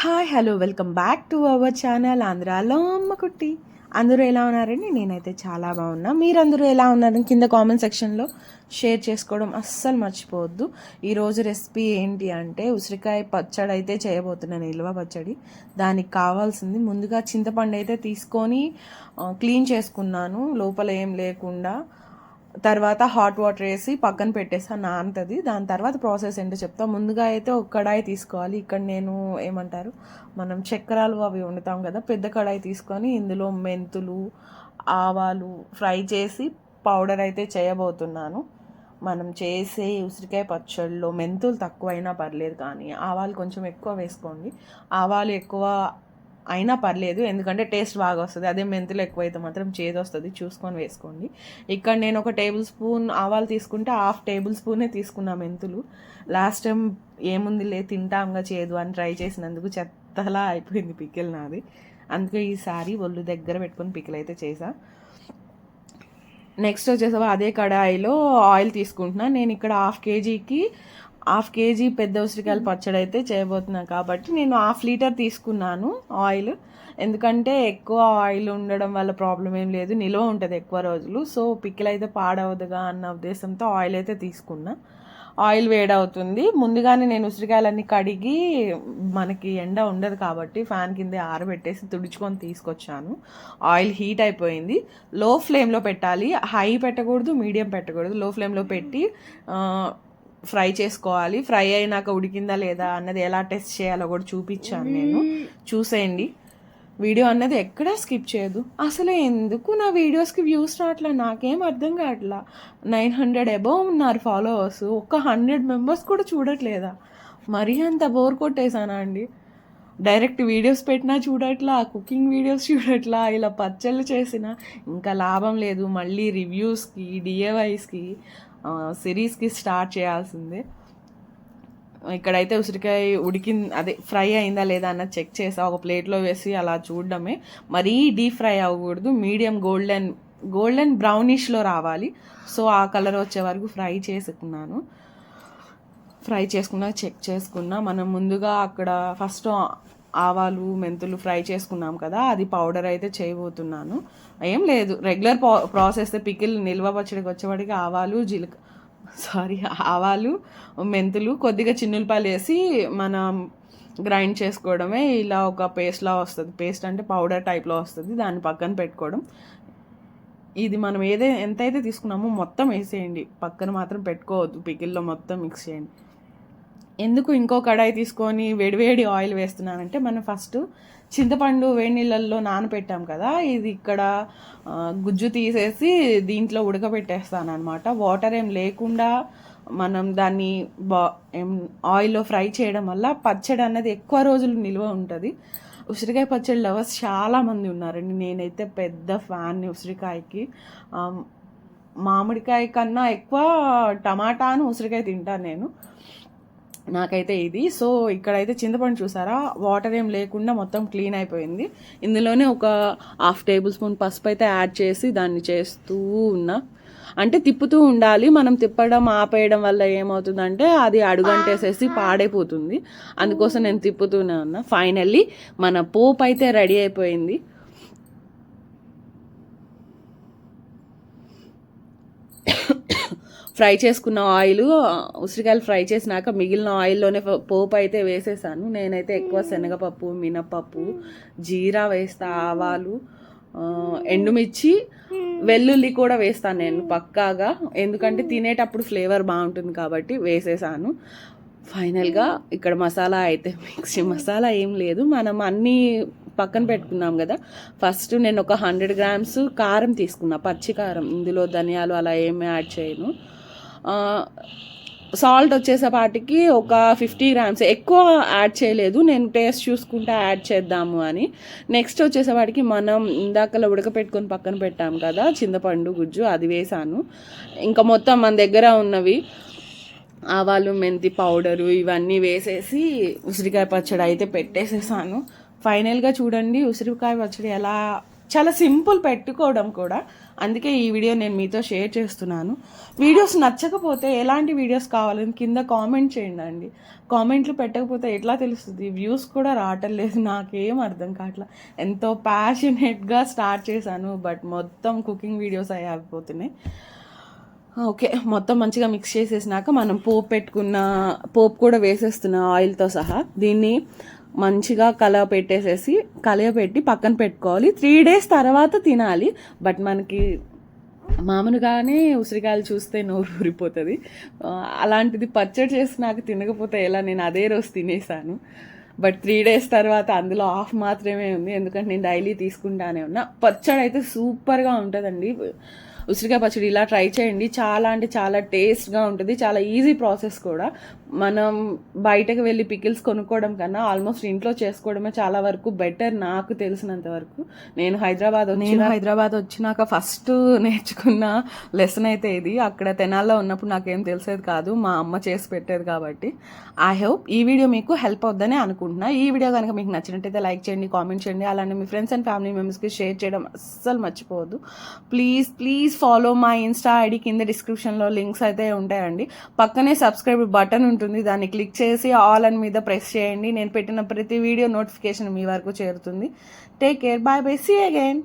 Hi hello welcome back to our channel ఆంధ్రాలో అమ్మ కుట్టి. అందరూ ఎలా ఉన్నారండి? నేనైతే చాలా బాగున్నా. మీరందరూ ఎలా ఉన్నారని కింద కామెంట్ సెక్షన్లో షేర్ చేసుకోవడం అస్సలు మర్చిపోవద్దు. ఈరోజు రెసిపీ ఏంటి అంటే ఉసిరికాయ పచ్చడి అయితే చేయబోతున్నాను నిల్వ పచ్చడి. దానికి కావాల్సింది ముందుగా చింతపండు అయితే తీసుకొని క్లీన్ చేసుకున్నాను. లోపల ఏం లేకుండా తర్వాత హాట్ వాటర్ వేసి పక్కన పెట్టేసా నానుతుంది దాని తర్వాత ప్రాసెస్ ఏంటో చెప్తా. ముందుగా అయితే ఒక కడాయి తీసుకోవాలి. ఇక్కడ నేను ఏమంటారు? మనం చక్రాలు అవి వండుతాం కదా పెద్ద కడాయి తీసుకొని ఇందులో మెంతులు ఆవాలు ఫ్రై చేసి పౌడర్ అయితే చేయబోతున్నాను. మనం చేసే ఉసిరికాయ పచ్చళ్ళలో మెంతులు తక్కువైనా పర్లేదు కానీ ఆవాలు కొంచెం ఎక్కువ వేసుకోండి. ఆవాలు ఎక్కువ అయినా పర్లేదు ఎందుకంటే టేస్ట్ బాగా వస్తుంది. అదే మెంతులు ఎక్కువైతే మాత్రం చేదు వస్తుంది. చూసుకొని వేసుకోండి. ఇక్కడ నేను ఒక టేబుల్ స్పూన్ ఆవాలు తీసుకుంటే హాఫ్ టేబుల్ స్పూనే తీసుకున్నా మెంతులు. లాస్ట్ టైం ఏముంది లే తింటాంగా చేదు అని ట్రై చేసినందుకు చెత్తలా అయిపోయింది పికిల్ నాది. అందుకే ఈసారి ఒళ్ళు దగ్గర పెట్టుకొని పికిల్ అయితే చేసా. నెక్స్ట్ వచ్చేసి అదే కడాయిలో ఆయిల్ తీసుకుంటున్నా. నేను ఇక్కడ హాఫ్ కేజీకి హాఫ్ కేజీ పెద్ద ఉసిరికాయల పచ్చడి అయితే చేయబోతున్నాను కాబట్టి నేను హాఫ్ లీటర్ తీసుకున్నాను ఆయిల్. ఎందుకంటే ఎక్కువ ఆయిల్ ఉండడం వల్ల ప్రాబ్లం ఏం లేదు నిల్వ ఉంటుంది ఎక్కువ రోజులు. సో పిక్కిల్ అయితే పాడవదుగా అన్న ఉద్దేశంతో ఆయిల్ అయితే తీసుకున్నా. ఆయిల్ వేడవుతుంది. ముందుగానే నేను ఉసిరికాయలన్నీ కడిగి మనకి ఎండ ఉండదు కాబట్టి ఫ్యాన్ కింద ఆరబెట్టేసి తుడుచుకొని తీసుకొచ్చాను. ఆయిల్ హీట్ అయిపోయింది. లో ఫ్లేమ్లో పెట్టాలి. హై పెట్టకూడదు మీడియం పెట్టకూడదు. లో ఫ్లేమ్లో పెట్టి ఫ్రై చేసుకోవాలి. ఫ్రై అయినాక ఉడికిందా లేదా అన్నది ఎలా టెస్ట్ చేయాలో కూడా చూపించాను నేను. చూసేయండి. వీడియో అన్నది ఎక్కడా స్కిప్ చేయదు. అసలు ఎందుకు నా వీడియోస్కి వ్యూస్ రావట్లా? నాకేం అర్థం కావట్లా? నైన్ హండ్రెడ్ అబవ్ ఉన్నారు ఫాలోవర్స్. ఒక్క హండ్రెడ్ మెంబర్స్ కూడా చూడట్లేదా? మరీ అంత బోర్ కొట్టేశానా అండి? డైరెక్ట్ వీడియోస్ పెట్టినా చూడట్లా కుకింగ్ వీడియోస్ చూడట్లా ఇలా పచ్చళ్ళు చేసిన ఇంకా లాభం లేదు. మళ్ళీ రివ్యూస్కి డిఏవైస్కి సిరీస్కి స్టార్ట్ చేయాల్సిందే. ఇక్కడైతే ఉసిరికాయ ఉడికింది అదే ఫ్రై అయిందా లేదా అన్నది చెక్ చేసా. ఒక ప్లేట్లో వేసి అలా చూడడమే. మరీ డీప్ ఫ్రై అవ్వకూడదు. మీడియం గోల్డెన్ గోల్డెన్ బ్రౌనిష్లో రావాలి. సో ఆ కలర్ వచ్చే వరకు ఫ్రై చేసుకున్నాను. ఫ్రై చేసుకున్నా చెక్ చేసుకున్నా. మనం ముందుగా అక్కడ ఫస్ట్ ఆవాలు మెంతులు ఫ్రై చేసుకున్నాం కదా అది పౌడర్ అయితే చేయబోతున్నాను. ఏం లేదు రెగ్యులర్ ప్రాసెస్ పికిల్ నిల్వ పచ్చడికి వచ్చేవాడికి ఆవాలు జీలక సారీ ఆవాలు మెంతులు కొద్దిగా చిన్నులపాయలు వేసి మనం గ్రైండ్ చేసుకోవడమే ఇలా ఒక పేస్ట్లా వస్తుంది. పేస్ట్ అంటే పౌడర్ టైప్లో వస్తుంది దాన్ని పక్కన పెట్టుకోవడం. ఇది మనం ఏదే ఎంతైతే తీసుకున్నామో మొత్తం వేసేయండి. పక్కన మాత్రం పెట్టుకోవద్దు పికిల్లో మొత్తం మిక్స్ చేయండి. ఎందుకు ఇంకో కడాయి తీసుకొని వేడివేడి ఆయిల్ వేస్తున్నానంటే మనం ఫస్ట్ చింతపండు వేడి నీళ్ళల్లో నానబెట్టాం కదా ఇది ఇక్కడ గుజ్జు తీసేసి దీంట్లో ఉడకబెట్టేస్తాను అనమాట వాటర్ ఏం లేకుండా మనం దాన్ని బా ఏం ఆయిల్లో ఫ్రై చేయడం వల్ల పచ్చడి అన్నది ఎక్కువ రోజులు నిల్వ ఉంటుంది. ఉసిరికాయ పచ్చడి లవర్స్ చాలామంది ఉన్నారండి. నేనైతే పెద్ద ఫ్యాన్ని ఉసిరికాయకి. మామిడికాయ కన్నా ఎక్కువ టమాటాను ఉసిరికాయ తింటాను నేను. నాకైతే ఇది. సో ఇక్కడైతే చింతపండు చూసారా? వాటర్ ఏం లేకుండా మొత్తం క్లీన్ అయిపోయింది. ఇందులోనే ఒక హాఫ్ టేబుల్ స్పూన్ పసుపు అయితే యాడ్ చేసి దాన్ని చేస్తూ ఉన్నా. అంటే తిప్పుతూ ఉండాలి. మనం తిప్పడం ఆపేయడం వల్ల ఏమవుతుందంటే అది అడుగంటేసేసి పాడైపోతుంది. అందుకోసం నేను తిప్పుతూనే ఉన్నా. ఫైనల్లీ మన పోపు అయితే రెడీ అయిపోయింది. ఫ్రై చేసుకున్న ఆయిల్ ఉసిరికాయలు ఫ్రై చేసినాక మిగిలిన ఆయిల్లోనే పోపు అయితే వేసేసాను. నేనైతే ఎక్కువ శనగపప్పు మినపప్పు జీరా వేస్తా ఆవాలు ఎండుమిర్చి వెల్లుల్లి కూడా వేస్తాను నేను పక్కాగా. ఎందుకంటే తినేటప్పుడు ఫ్లేవర్ బాగుంటుంది కాబట్టి వేసేసాను. ఫైనల్గా ఇక్కడ మసాలా అయితే మిక్సీ మసాలా ఏం లేదు. మనం అన్నీ పక్కన పెట్టుకున్నాం కదా. ఫస్ట్ నేను ఒక హండ్రెడ్ గ్రామ్స్ కారం తీసుకున్నా పచ్చి కారం ఇందులో ధనియాలు అలా ఏమి యాడ్ చేయను. సాల్ట్ వచ్చేసేపాటికి ఒక ఫిఫ్టీ గ్రామ్స్. ఎక్కువ యాడ్ చేయలేదు. నేను టేస్ట్ చూసుకుంటా యాడ్ చేద్దాము అని. నెక్స్ట్ వచ్చేసేపాటికి మనం ఇందాకలా ఉడకపెట్టుకొని పక్కన పెట్టాం కదా చింతపండు గుజ్జు అది వేసాను. ఇంకా మొత్తం మన దగ్గర ఉన్నవి ఆవాలు మెంతి పౌడరు ఇవన్నీ వేసేసి ఉసిరికాయ పచ్చడి అయితే పెట్టేసేసాను. ఫైనల్గా చూడండి ఉసిరికాయ పచ్చడి ఎలా చాలా సింపుల్ పెట్టుకోవడం కూడా. అందుకే ఈ వీడియో నేను మీతో షేర్ చేస్తున్నాను. వీడియోస్ నచ్చకపోతే ఎలాంటి వీడియోస్ కావాలని కింద కామెంట్ చేయండి అండి. కామెంట్లు పెట్టకపోతే ఎట్లా తెలుస్తుంది? వ్యూస్ కూడా రావటం లేదు. నాకేం అర్థం కావట్లా. ఎంతో ప్యాషనేట్గా స్టార్ట్ చేశాను బట్ మొత్తం కుకింగ్ వీడియోస్ అయ్యి అయిపోతున్నాయి ఓకే మొత్తం మంచిగా మిక్స్ చేసేసినాక మనం పోపు పెట్టుకున్న పోపు కూడా వేసేస్తున్న ఆయిల్తో సహా దీన్ని మంచిగా కలవ పెట్టేసేసి కలవ పెట్టి పక్కన పెట్టుకోవాలి. త్రీ డేస్ తర్వాత తినాలి. బట్ మనకి మామూలుగానే ఉసిరికాయలు చూస్తే నోరు ఊరిపోతుంది. అలాంటిది పచ్చడి చేసి నాకు తినకపోతే ఎలా? నేను అదే రోజు తినేసాను. బట్ త్రీ డేస్ తర్వాత అందులో ఆఫ్ మాత్రమే ఉంది. ఎందుకంటే నేను డైలీ తీసుకుంటానే ఉన్నా. పచ్చడి అయితే సూపర్గా ఉంటుందండి. ఉసిరికాయ పచ్చడి ఇలా ట్రై చేయండి. చాలా అంటే చాలా టేస్ట్గా ఉంటుంది. చాలా ఈజీ ప్రాసెస్ కూడా. మనం బయటకు వెళ్ళి పికిల్స్ కొనుక్కోవడం కన్నా ఆల్మోస్ట్ ఇంట్లో చేసుకోవడమే చాలా వరకు బెటర్ నాకు తెలిసినంత వరకు. నేను హైదరాబాద్ నేను హైదరాబాద్ వచ్చినాక ఫస్ట్ నేర్చుకున్న లెసన్ అయితే ఇది. అక్కడ తెనాల్లో ఉన్నప్పుడు నాకేం తెలిసేది కాదు. మా అమ్మ చేసి పెట్టేది కాబట్టి. ఐ హోప్ ఈ వీడియో మీకు హెల్ప్ అవుద్దని అనుకుంటున్నా. ఈ వీడియో కనుక మీకు నచ్చినట్టయితే లైక్ చేయండి కామెంట్ చేయండి. అలానే మీ ఫ్రెండ్స్ అండ్ ఫ్యామిలీ మెంబర్స్కి షేర్ చేయడం అస్సలు మర్చిపోవద్దు. Please please follow my insta ID కింద డిస్క్రిప్షన్లో లింక్స్ అయితే ఉంటాయండి. పక్కనే సబ్స్క్రైబ్ బటన్ ఉంటుంది. దాన్ని క్లిక్ చేసి ఆల్ అని మీద ప్రెస్ చేయండి. నేను పెట్టిన ప్రతి వీడియో నోటిఫికేషన్ మీ వరకు చేరుతుంది. Take care. Bye bye see again.